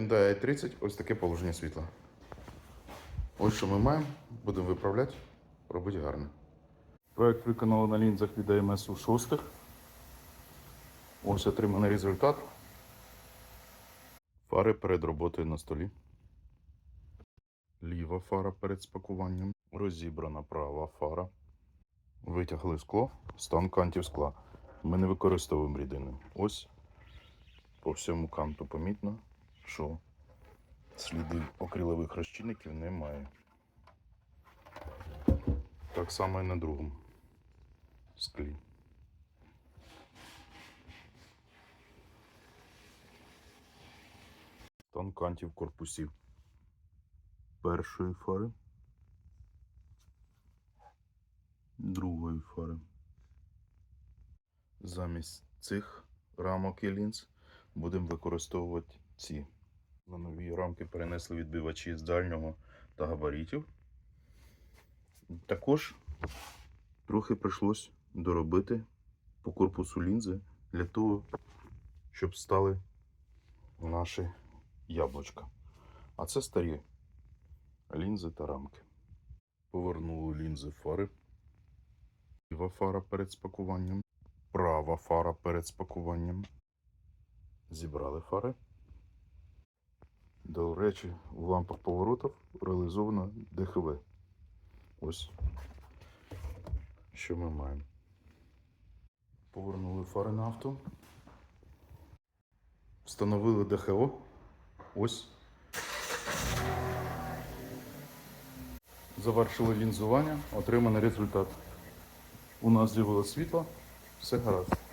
Hyundai i30 ось таке положення світла. Ось що ми маємо, будемо виправляти, робити гарно. Проект виконали на лінзах від AMS у шостих. Ось отриманий результат. Фари перед роботою на столі. Ліва фара перед спакуванням. Розібрана права фара. Витягли скло, стан кантів скла. Ми не використовуємо рідини. Ось по всьому канту помітно, що слідів акрилових розчинників немає. Так само і на другому склі. Стан кантів корпусів першої фари, другої фари. Замість цих рамок і лінз будемо використовувати ці. На нові рамки перенесли відбивачі з дальнього та габаритів. Також трохи прийшлось доробити по корпусу лінзи для того, щоб стали наші яблучка. А це старі лінзи та рамки. Повернули лінзи фари. Ліва фара перед спакуванням. Права фара перед спакуванням. Зібрали фари. До речі, в лампах поворотів реалізовано ДХВ. Ось що ми маємо. Повернули фари на авто. Встановили ДХО. Ось. Завершили лінзування, отриманий результат. У нас з'явилось світло, все гаразд.